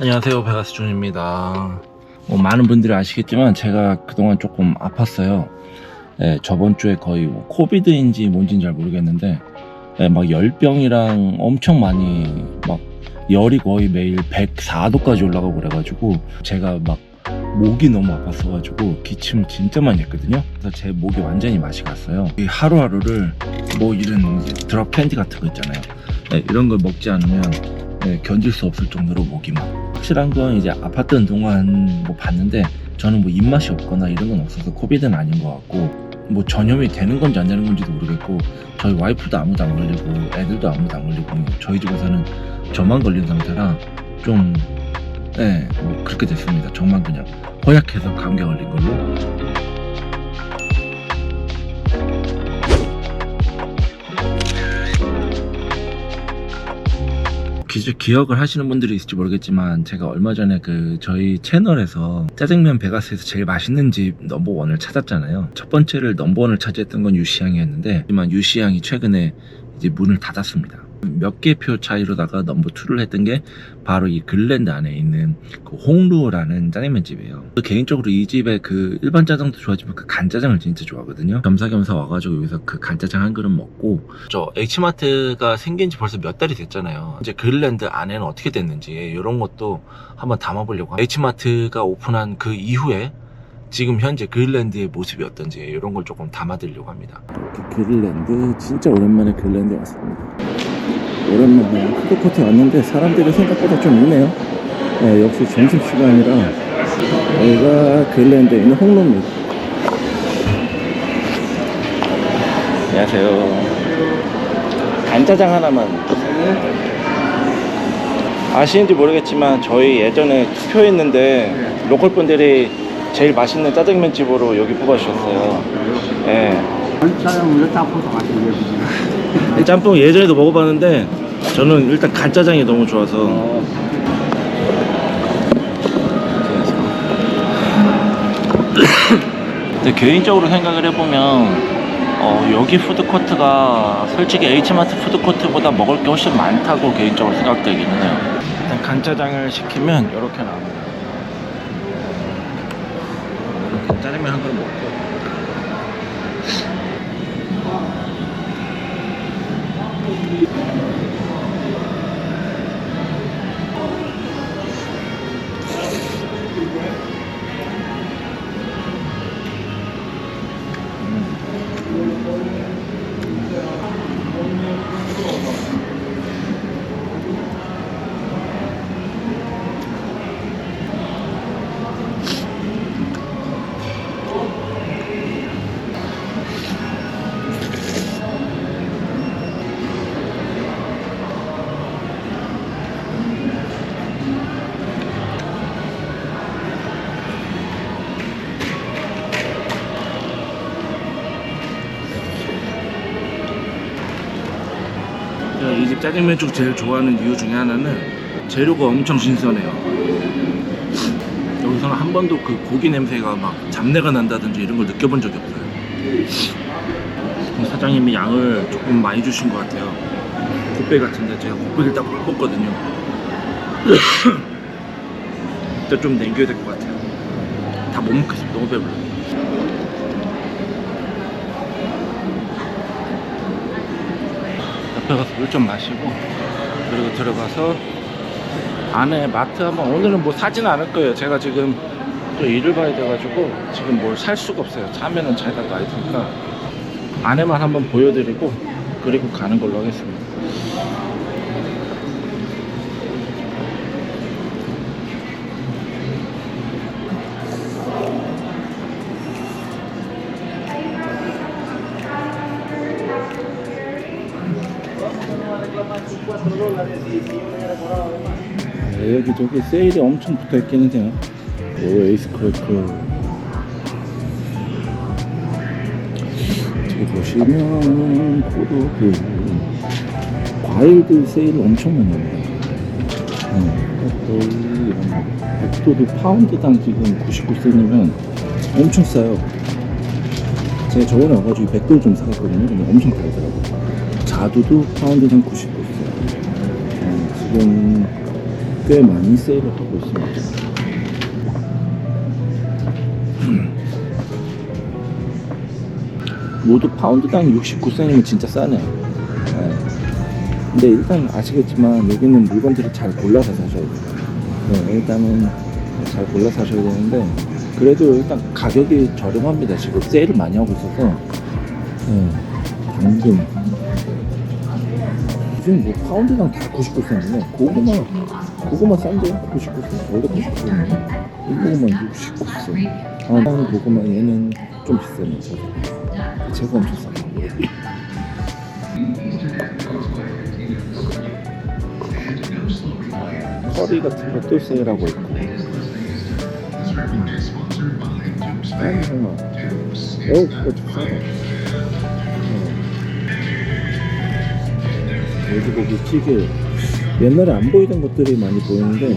안녕하세요 베가스 준입니다. 뭐 많은 분들이 아시겠지만 제가 그동안 조금 아팠어요. 네, 저번 주에 거의 뭐 코비드인지 뭔지는 잘 모르겠는데 네, 막 열병이랑 엄청 많이 막 열이 거의 매일 104도까지 올라가고 그래가지고 제가 막 목이 너무 아팠어가지고 기침을 진짜 많이 했거든요. 그래서 제 목이 완전히 맛이 갔어요. 이 하루하루를 뭐 이런 드랍 캔디 같은 거 있잖아요. 네, 이런 걸 먹지 않으면 네, 견딜 수 없을 정도로 목이 막 확실한 건 이제 아팠던 동안 뭐 봤는데 저는 뭐 입맛이 없거나 이런 건 없어서 코비드는 아닌 것 같고 뭐 전염이 되는 건지 안 되는 건지도 모르겠고 저희 와이프도 아무도 안 걸리고 애들도 아무도 안 걸리고 저희 집에서는 저만 걸린 상태라 좀 네, 뭐 그렇게 됐습니다. 저만 그냥 허약해서 감기 걸린 걸로. 기, 기억을 하시는 분들이 있을지 모르겠지만 제가 얼마 전에 그 저희 채널에서 짜장면 베가스에서 제일 맛있는 집 넘버원을 찾았잖아요. 첫 번째를 넘버원을 차지했던 건 유시향이었는데 하지만 유시향이 최근에 이제 문을 닫았습니다 몇 개 표 차이로다가 넘버 2를 했던 게 바로 이 글랜드 안에 있는 그 홍루라는 짜장면 집이에요. 개인적으로 이 집의 그 일반 짜장도 좋아하지만 그 간짜장을 진짜 좋아하거든요. 겸사겸사 와가지고 여기서 그 간짜장 한 그릇 먹고 저 H마트가 생긴 지 벌써 몇 달이 됐잖아요. 이제 글랜드 안에는 어떻게 됐는지 이런 것도 한번 담아보려고 합니다. H마트가 오픈한 그 이후에 지금 현재 글랜드의 모습이 어떤지 이런 걸 조금 담아드리려고 합니다. 글랜드 진짜 오랜만에 글랜드에 왔습니다. 오랜만에 푸드코트에 왔는데 사람들이 생각보다 좀 있네요. 네, 역시 점심시간이라 여기가 글랜드에 있는 홍로입니다. 안녕하세요. 간짜장 하나만. 아시는지 모르겠지만 저희 예전에 투표했는데 로컬 분들이 제일 맛있는 짜장면 집으로 여기 뽑아주셨어요. 네. 짜장면 짬뽕도 맛있는 게이 짬뽕 예전에도 먹어봤는데 저는 일단 간짜장이 너무 좋아서. 근데 개인적으로 생각을 해보면 어, 여기 푸드코트가 솔직히 H마트 푸드코트보다 먹을 게 훨씬 많다고 개인적으로 생각되기는 해요. 일단 간짜장을 시키면 이렇게 나옵니다. 이렇게 짜장면 한 그릇 먹고 짜장면 쪽 제일 좋아하는 이유 중에 하나는 재료가 엄청 신선해요. 여기서는 한 번도 그 고기 냄새가 막 잡내가 난다든지 이런 걸 느껴본 적이 없어요. 사장님이 양을 조금 많이 주신 것 같아요. 곱빼 같은데 제가 곱빼를 딱못 먹거든요. 일단 좀 남겨야 될 것 같아요. 다 못 먹겠어요. 너무 배불러요. 옆에 가서 물 좀 마시고 그리고 들어가서 안에 마트 한번 오늘은 뭐 사지는 않을 거예요. 제가 지금 또 일을 봐야 돼가지고 지금 뭘 살 수가 없어요. 차면은 차에다 놔야 되니까 안에만 한번 보여드리고 그리고 가는 걸로 하겠습니다 네, 여기 저기 세일이 엄청 붙어 있기는 해요. 오, 에이스 크래커. 저기 보시면 포도그 과일들 세일을 엄청 많이 합니다. 음, 이런 거. 백도도 파운드당 지금 99센이면 엄청 싸요. 제가 저번에 와가지고 백도를 좀 사갔거든요. 근데 엄청 다르더라고요. 자두도 파운드당 99센. 음, 지금 꽤 많이 세일을 하고 있습니다. 모두 파운드당 69센이면 진짜 싸네요. 네. 근데 일단 아시겠지만 여기는 물건들을 잘 골라서 사셔야 돼요. 네, 일단은 잘 골라 사셔야 되는데 그래도 일단 가격이 저렴합니다. 지금 세일을 많이 하고 있어서 네, 당근 지금 뭐 파운드당 다 99센이네. 고구마 고구마 싼데요? 99센 원래 99센인데 이 고구마 69센. 아, 다른 고구마 얘는 좀 비싸네. 저도. 제가 엄청 싸. 커리 같은 것도 세일하고 있고. 아니, 설마. 어, 그거 좀 싸다. 돼지고기 찌개. 옛날에 안 보이던 것들이 많이 보이는데,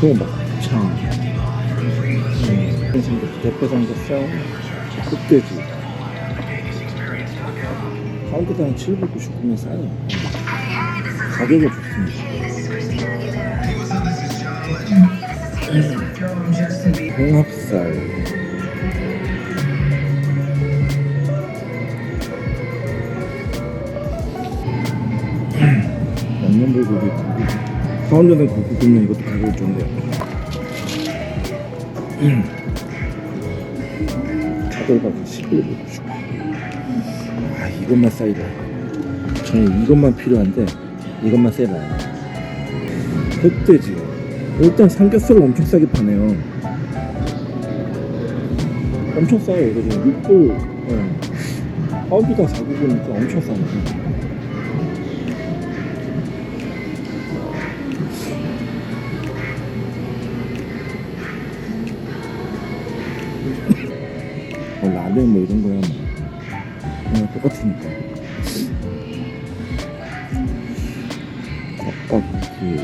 소막창, 음, 삼겹, 대파 삼겹살, 흑돼지. 파운드당 799면 싸요. 가격이 좋습니다. 홍합살. 그리고 여기 사운드는 굽고 굽는 이것도 가격이 좋은데요 자돌박이 11불 아 이것만 쌓이다 저는 이것만 필요한데 이것만 세봐요 흑돼지 일단 삼겹살을 엄청 싸게 파네요. 엄청 싸요. 이거 지금 6불 네. 파운드당 4구이니까 엄청 싸네. 500 뭐 이런 거야. 뭐. 어, 똑같으니까. 깍깍이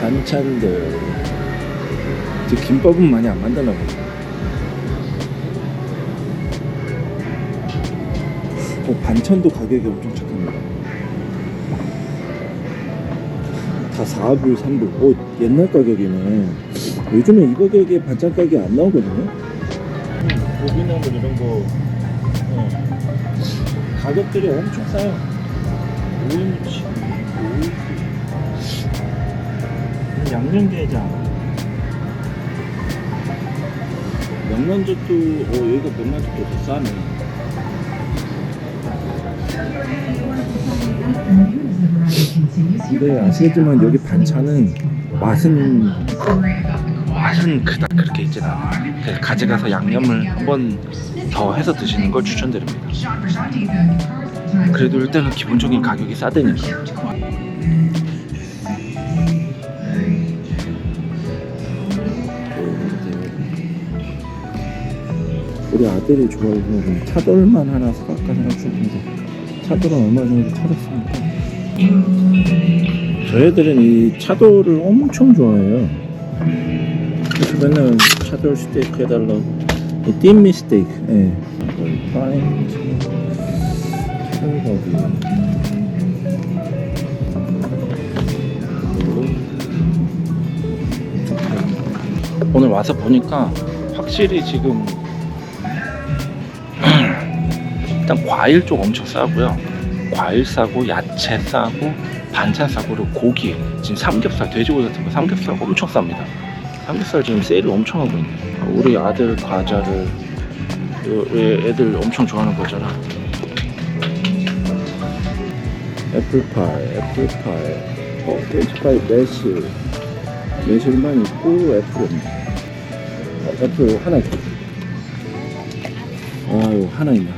반찬들. 김밥은 많이 안 만들나 보네 어, 반찬도 가격이 엄청 착합니다. 다 4불, 3불. 어, 옛날 가격이네. 요즘에 이 가격에 반찬 가격이 안 나오거든요. 음, 고기나 뭐 이런 거. 어, 가격들이 엄청 싸요. 오이무치, 오이지, 양념게장. 명란젓도, 어, 여기가 명란젓도 더 싸네. 네, 아시겠지만 여기 반찬은 맛은 맛은 그닥 그렇게 있진 않아요. 그래서 가져가서 양념을 한 번 더 해서 드시는 걸 추천드립니다. 그래도 일단은 기본적인 가격이 싸다니까. 우리 아들이 좋아해서 차돌만 하나 사갈까 생각 중인데 차돌은 얼마 전에 찾았으니까 저희들은 이 차돌을 엄청 좋아해요. 그래서 맨날 차돌 스테이크 해달라고. 이 띵미 스테이크. 예. 파인 차돌고기. 오늘 와서 보니까 확실히 지금 일단 과일 쪽 엄청 싸고요. 과일 싸고 야채 싸고 반찬 그리고 고기 지금 삼겹살 돼지고기 같은 거 삼겹살 엄청 쌉니다. 삼겹살 지금 세일을 엄청 하고 있네요. 우리 아들 과자를 요- 우리 애들 엄청 좋아하는 거잖아. 애플파이, 애플파이, 어, 벤치파이 매실, 매실만 있고 애플 없네. 어, 애플 하나 있어. 아유 하나 있네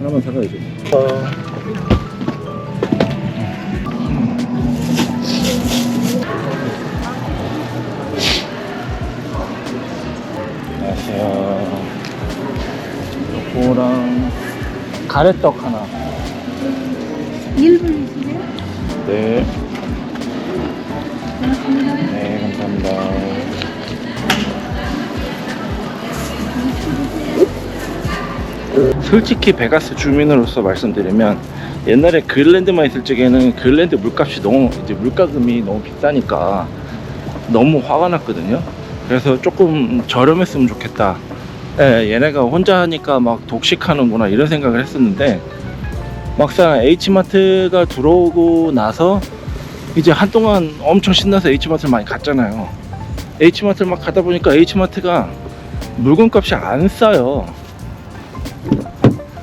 하나만 사가야죠. 안녕하세요. 요거랑 가래떡 하나. 1분이시네요? 네. 솔직히 베가스 주민으로서 말씀드리면 옛날에 그랜드만 있을 적에는 그랜드 물값이 너무 이제 물가금이 너무 비싸니까 너무 화가 났거든요. 그래서 조금 저렴했으면 좋겠다. 예, 얘네가 혼자 하니까 막 독식하는구나 이런 생각을 했었는데 막상 H마트가 들어오고 나서 이제 한동안 엄청 신나서 H마트를 많이 갔잖아요. H마트를 막 가다 보니까 H마트가 물건값이 안 싸요.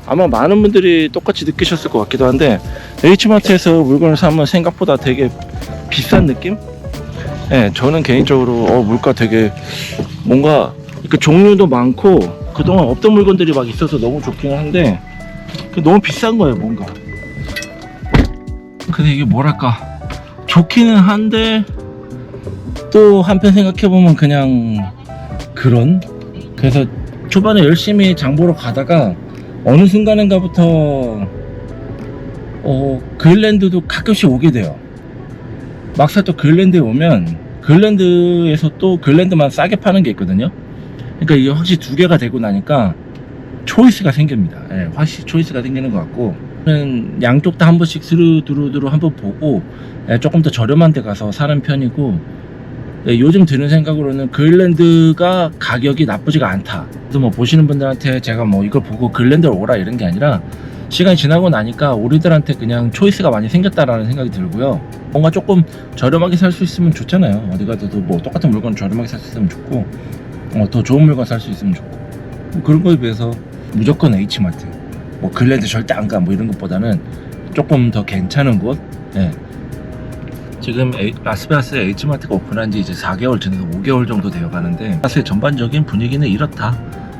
아마 많은 분들이 똑같이 느끼셨을 것 같기도 한데 H마트에서 물건을 사면 생각보다 되게 비싼 느낌? 예, 저는 개인적으로 어, 물가 되게 뭔가 그 종류도 많고 그동안 없던 물건들이 막 있어서 너무 좋기는 한데 그 너무 비싼 거예요 뭔가 근데 이게 뭐랄까 좋기는 한데 또 한편 생각해보면 그냥 그런 그래서 초반에 열심히 장보러 가다가 어느 순간인가부터 어 그랜드도 가끔씩 오게 돼요. 막상 또 그랜드에 오면 그랜드에서 또 그랜드만 싸게 파는 게 있거든요. 그러니까 이게 확실히 두 개가 되고 나니까 초이스가 생깁니다. 예, 확실히 초이스가 생기는 것 같고. 양쪽 다 한 번씩 스르두루두루 한번 보고 예, 조금 더 저렴한 데 가서 사는 편이고 예, 요즘 드는 생각으로는 그랜드가 가격이 나쁘지가 않다 그래서 뭐 보시는 분들한테 제가 뭐 이걸 보고 그랜드를 오라 이런 게 아니라 시간이 지나고 나니까 우리들한테 그냥 초이스가 많이 생겼다라는 생각이 들고요. 뭔가 조금 저렴하게 살 수 있으면 좋잖아요. 어디 가도 뭐 똑같은 물건 저렴하게 살 수 있으면 좋고, 어, 더 좋은 물건 살 수 있으면 좋고. 뭐 그런 거에 비해서 무조건 H마트, 뭐 글랜드 절대 안 가, 뭐 이런 것보다는 조금 더 괜찮은 곳. 예. 지금 에이- 라스베가스에 H마트가 오픈한 지 이제 4개월 전에서 5개월 정도 되어 가는데 사실 전반적인 분위기는 이렇다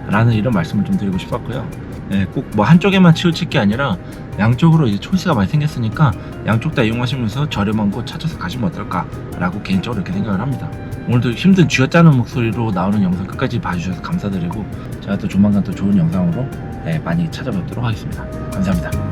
라는 이런 말씀을 좀 드리고 싶었고요. 예, 꼭뭐 한쪽에만 치우칠 게 아니라 양쪽으로 이제 초이스가 많이 생겼으니까 양쪽 다 이용하시면서 저렴한 곳 찾아서 가시면 어떨까 라고 개인적으로 이렇게 생각을 합니다. 오늘도 힘든 쥐어짜는 목소리로 나오는 영상 끝까지 봐주셔서 감사드리고 제가 또 조만간 또 좋은 영상으로 예, 많이 찾아뵙도록 하겠습니다. 감사합니다.